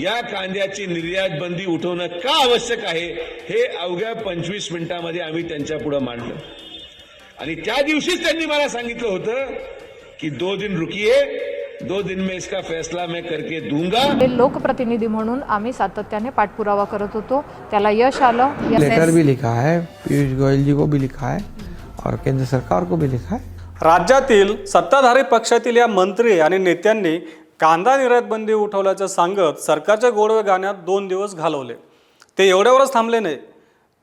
या कांद्याची निर्यात बंदी उठवणं का आवश्यक आहे हे अवघ्या पंचवीस मिनिटांमध्ये आम्ही त्यांच्या पुढे मांडलं. आणि त्या दिवशीच त्यांनी मला सांगितलं होतं की दो दिन रुकिये दो दिन में इसका फैसला मैं करके दूंगा. लोकप्रतिनिधी म्हणून आम्ही सातत्याने पाठपुरावा करत होतो. त्याला यश आलं. लेटर भी लिखा है पीयूष गोयल जी को भी लिखा है और केंद्र सरकार को भी लिखा है। राज्यातील सत्ताधारी पक्षातील या मंत्री आणि नेत्यांनी कांदा निर्यात बंदी उठवल्याचं सांगत सरकारच्या गोडवे गाण्यात दोन दिवस घालवले. ते एवढ्यावरच थांबले नाही.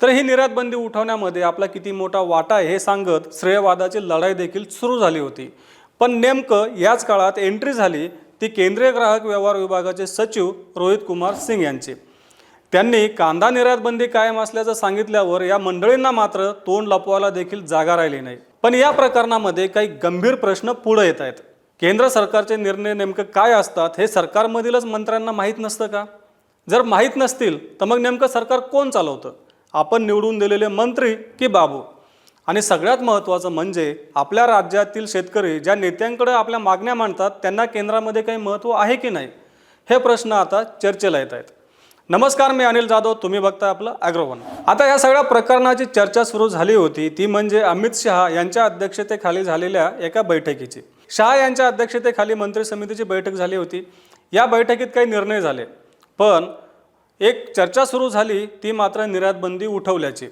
तर ही निर्यात बंदी उठवण्यामध्ये आपला किती मोठा वाटा आहे हे सांगत श्रेयवादाची लढाई देखील सुरू झाली होती. पण नेमकं याच काळात एंट्री झाली ती केंद्रीय ग्राहक व्यवहार विभागाचे सचिव रोहित कुमार सिंग यांची. त्यांनी कांदा निर्यात बंदी कायम असल्याचं सांगितल्यावर या मंडळींना मात्र तोंड लपवायला देखील जागा राहिली नाही. पण या प्रकरणामध्ये काही गंभीर प्रश्न पुढे येत आहेत. केंद्र सरकारचे निर्णय नेमकं काय असतात हे सरकारमधीलच मंत्र्यांना माहीत नसतं का? जर माहीत नसतील तर मग नेमकं सरकार कोण चालवतं? आपण निवडून दिलेले मंत्री की बाबू? आणि सगळ्यात महत्त्वाचं म्हणजे आपल्या राज्यातील शेतकरी ज्या नेत्यांकडे आपल्या मागण्या मांडतात त्यांना केंद्रामध्ये काही महत्त्व आहे की नाही? हे प्रश्न आता चर्चेला येत आहेत. नमस्कार मी अनिल जाधव. तुम्ही बघताय आपलं अॅग्रोवन आता या सगळ्या प्रकरणाची चर्चा सुरू झाली होती. ती म्हणजे अमित शहा यांच्या अध्यक्षतेखाली झालेल्या एका बैठकीची. शहा यांच्या अध्यक्षतेखाली मंत्री समितीची बैठक झाली होती. या बैठकीत काही निर्णय झाले. पण एक चर्चा सुरू झाली ती मात्र निर्यात बंदी उठवल्याची.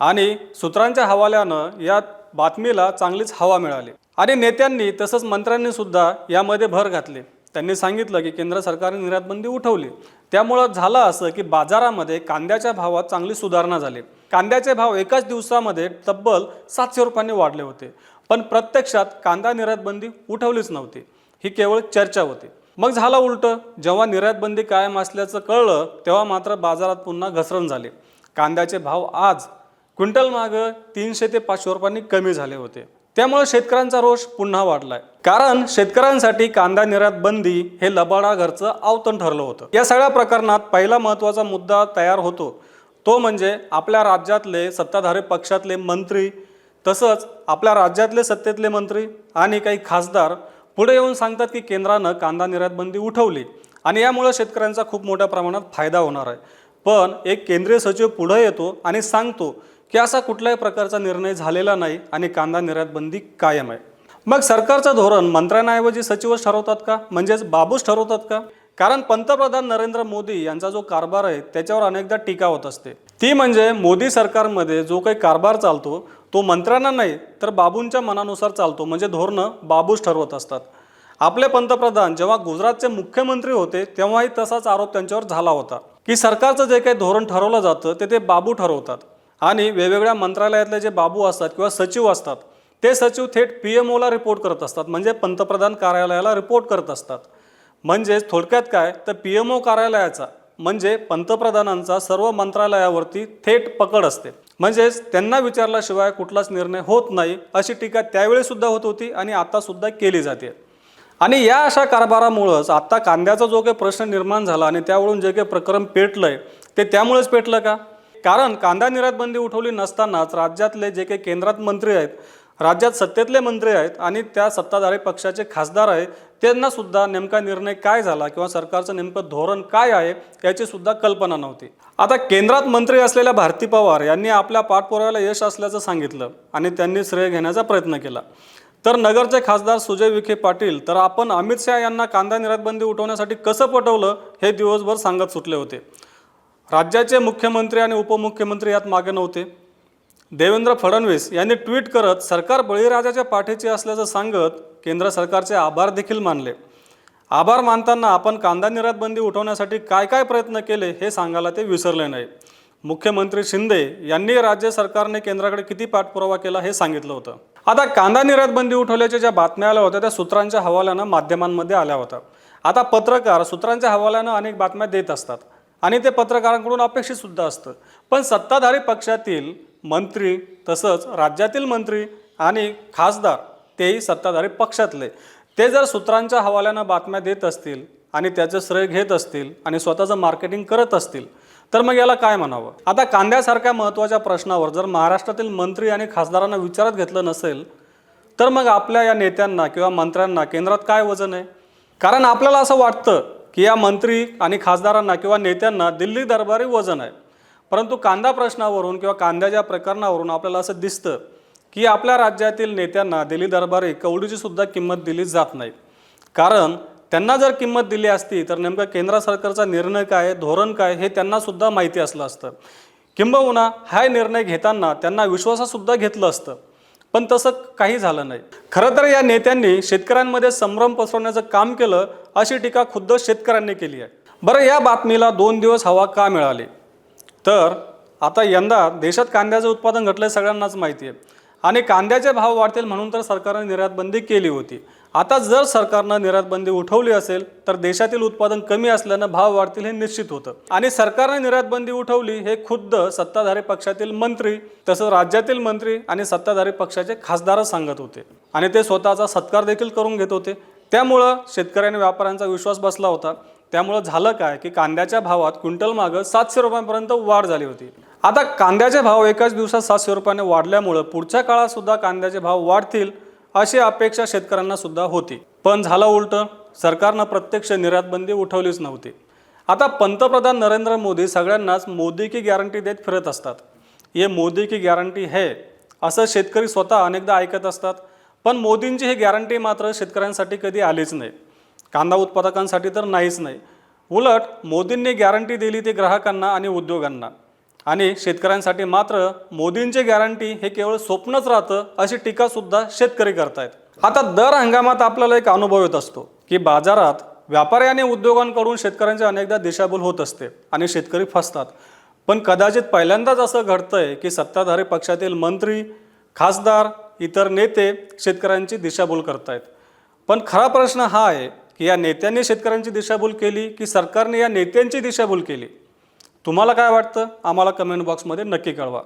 आणि सूत्रांच्या हवाल्यानं या बातमीला चांगलीच हवा मिळाली. आणि नेत्यांनी तसंच मंत्र्यांनी सुद्धा यामध्ये भर घातले. त्यांनी सांगितलं की केंद्र सरकारने निर्यातबंदी उठवली. त्यामुळं झालं असं की बाजारामध्ये कांद्याच्या भावात चांगली सुधारणा झाली. कांद्याचे भाव एकाच दिवसामध्ये तब्बल सातशे रुपयांनी वाढले होते. पण प्रत्यक्षात कांदा निर्यात बंदी उठवलीच नव्हती. ही केवळ चर्चा होती. मग झालं उलटं. जेव्हा निर्यात बंदी कायम असल्याचं कळलं तेव्हा मात्र बाजारात पुन्हा घसरण झाली. कांद्याचे भाव आज क्विंटल मागं तीनशे ते पाचशे रुपयांनी कमी झाले होते. त्यामुळे शेतकऱ्यांचा रोष पुन्हा वाढलाय. कारण शेतकऱ्यांसाठी कांदा निर्यात बंदी हे लबाडा घरचं आवतण ठरलं होतं. या सगळ्या प्रकरणात पहिला महत्त्वाचा मुद्दा तयार होतो. तो म्हणजे आपल्या राज्यातले सत्ताधारी पक्षातले मंत्री तसंच आपल्या राज्यातले सत्तेतले मंत्री आणि काही खासदार पुढे येऊन सांगतात की केंद्रानं कांदा निर्यात बंदी उठवली आणि यामुळं शेतकऱ्यांचा खूप मोठ्या प्रमाणात फायदा होणार आहे. पण एक केंद्रीय सचिव पुढे येतो आणि सांगतो की असा कुठल्याही प्रकारचा निर्णय झालेला नाही आणि कांदा निर्यात बंदी कायम आहे. मग सरकारचं धोरण मंत्र्यांऐवजी सचिवच ठरवतात का? म्हणजेच बाबूच ठरवतात का? कारण पंतप्रधान नरेंद्र मोदी यांचा जो कारभार आहे त्याच्यावर अनेकदा टीका होत असते. ती म्हणजे मोदी सरकारमध्ये जो काही कारभार चालतो तो मंत्र्यांना नाही तर बाबूंच्या मनानुसार चालतो. म्हणजे धोरणं बाबूच ठरवत असतात. आपले पंतप्रधान जेव्हा गुजरातचे मुख्यमंत्री होते तेव्हाही तसाच आरोप त्यांच्यावर झाला होता. की सरकारचं जे काही धोरण ठरवलं जातं ते ते बाबू ठरवतात. आणि वेगवेगळ्या मंत्रालयातले जे बाबू असतात किंवा सचिव असतात ते सचिव थेट पी एम ओला रिपोर्ट करत असतात. म्हणजे पंतप्रधान कार्यालयाला रिपोर्ट करत असतात. म्हणजेच थोडक्यात काय तर पी एम ओ कार्यालयाचा म्हणजे पंतप्रधानांचा सर्व मंत्रालयावरती थेट पकड असते. म्हणजेच त्यांना विचारल्याशिवाय कुठलाच निर्णय होत नाही अशी टीका त्यावेळी सुद्धा होत होती आणि आता सुद्धा केली जाते. आणि या अशा कारभारामुळंच आत्ता कांद्याचा जो काही प्रश्न निर्माण झाला आणि त्यावरून जे काही प्रकरण पेटलंय ते त्यामुळेच पेटलं का? कारण कांदा निर्यात बंदी उठवली नसतानाच राज्यातले जे काही केंद्रात मंत्री आहेत राज्यात सत्तेतले मंत्री आहेत आणि त्या सत्ताधारी पक्षाचे खासदार आहेत त्यांना सुद्धा नेमका निर्णय काय झाला किंवा सरकारचं नेमकं धोरण काय आहे याची सुद्धा कल्पना नव्हती. आता केंद्रात मंत्री असलेल्या भारती पवार यांनी आपल्या पाठपुराव्याला यश असल्याचं सांगितलं आणि त्यांनी श्रेय घेण्याचा प्रयत्न केला. तर नगरचे खासदार सुजय विखे पाटील तर आपण अमित शहा यांना कांदा निर्यात बंदी उठवण्यासाठी कसं पटवलं हे दिवसभर सांगत सुटले होते. राज्याचे मुख्यमंत्री आणि उपमुख्यमंत्री यात मागे नव्हते. देवेंद्र फडणवीस यांनी ट्विट करत सरकार बळीराजाच्या पाठीचे असल्याचं सांगत केंद्र सरकारचे आभार देखील मानले. आभार मानताना आपण कांदा निर्यात बंदी उठवण्यासाठी काय काय प्रयत्न केले हे सांगायला ते विसरले नाही. मुख्यमंत्री शिंदे यांनी राज्य सरकारने केंद्राकडे किती पाठपुरावा केला हे सांगितलं होतं. आता कांदा निर्यात बंदी उठवल्याच्या ज्या बातम्या आल्या होत्या त्या सूत्रांच्या हवाल्यानं माध्यमांमध्ये आल्या होत्या. आता पत्रकार सूत्रांच्या हवाल्यानं अनेक बातम्या देत असतात आणि ते पत्रकारांकडून अपेक्षित सुद्धा असतं. पण सत्ताधारी पक्षातील मंत्री तसंच राज्यातील मंत्री आणि खासदार तेही सत्ताधारी पक्षातले. ते जर सूत्रांच्या हवाल्यानं बातम्या देत असतील आणि त्याचं श्रेय घेत असतील आणि स्वतःचं मार्केटिंग करत असतील तर मग याला काय म्हणावं? आता कांद्यासारख्या महत्त्वाच्या प्रश्नावर जर महाराष्ट्रातील मंत्री आणि खासदारांना विचारात घेतलं नसेल तर मग आपल्या या नेत्यांना किंवा मंत्र्यांना केंद्रात काय वजन आहे? कारण आपल्याला असं वाटतं की या मंत्री आणि खासदारांना किंवा नेत्यांना दिल्ली दरबारी वजन आहे. परंतु कांदा प्रश्नावरून किंवा कांद्याच्या प्रकरणावरून आपल्याला असं दिसतं की आपल्या राज्यातील नेत्यांना दिल्ली दरबारी कवडीची सुद्धा किंमत दिली जात नाही. कारण त्यांना जर किंमत दिली असती तर नेमकं केंद्र सरकारचा निर्णय काय धोरण काय हे त्यांना सुद्धा माहिती असलं असतं. किंबहुना हा निर्णय घेताना त्यांना विश्वासातसुद्धा घेतलं असतं. पण तसं काही झालं नाही. खरं तर या नेत्यांनी शेतकऱ्यांमध्ये संभ्रम पसरवण्याचं काम केलं अशी टीका खुद्द शेतकऱ्यांनी केली आहे. बरं या बातमीला दोन दिवस हवा का मिळाली? तर आता यंदा देशात कांद्याचं उत्पादन घटलं सगळ्यांनाच माहिती आहे. आणि कांद्याचे भाव वाढतील म्हणून तर सरकारने निर्यातबंदी केली होती. आता जर सरकारनं निर्यातबंदी उठवली असेल तर देशातील उत्पादन कमी असल्यानं भाव वाढतील हे निश्चित होतं. आणि सरकारने निर्यातबंदी उठवली हे खुद्द सत्ताधारी पक्षातील मंत्री तसंच राज्यातील मंत्री आणि सत्ताधारी पक्षाचे खासदारच सांगत होते. आणि ते स्वतःचा सत्कार देखील करून घेत होते. त्यामुळं शेतकऱ्यांनी व्यापाऱ्यांचा विश्वास बसला होता. त्यामुळं झालं काय की कांद्याच्या भावात क्विंटल मागं सातशे रुपयांपर्यंत वाढ झाली होती. आता कांद्याचे भाव एकाच दिवसात सातशे रुपयाने वाढल्यामुळं पुढच्या काळात सुद्धा कांद्याचे भाव वाढतील अशी अपेक्षा शेतकऱ्यांना सुद्धा होती. पण झालं उलटं सरकारनं प्रत्यक्ष निर्यातबंदी उठवलीच नव्हती. आता पंतप्रधान नरेंद्र मोदी सगळ्यांनाच मोदी की गॅरंटी देत फिरत असतात. हे मोदी की गॅरंटी है असं शेतकरी स्वतः अनेकदा ऐकत असतात. पण मोदींची ही गॅरंटी मात्र शेतकऱ्यांसाठी कधी आलीच नाही. कांदा उत्पादकांसाठी तर नाहीच नाही. उलट मोदींनी गॅरंटी दिली ती ग्राहकांना आणि उद्योगांना. आणि शेतकऱ्यांसाठी मात्र मोदींची गॅरंटी हे केवळ स्वप्नच राहतं अशी टीकासुद्धा शेतकरी करतायत. आता दर हंगामात आपल्याला एक अनुभव येत असतो की बाजारात व्यापारी आणि उद्योगांकडून शेतकऱ्यांची अनेकदा दिशाभूल होत असते आणि शेतकरी फसतात. पण कदाचित पहिल्यांदाच असं घडतंय की सत्ताधारी पक्षातील मंत्री खासदार इतर नेते शेतकऱ्यांची दिशाभूल करतायत. पण खरा प्रश्न हा आहे की या नेत्यांनी शेतकऱ्यांची दिशाभूल केली की सरकारने या नेत्यांची दिशाभूल केली? तुम्हाला काय वाटतं? आम्हाला कमेंट बॉक्समध्ये नक्की कळवा.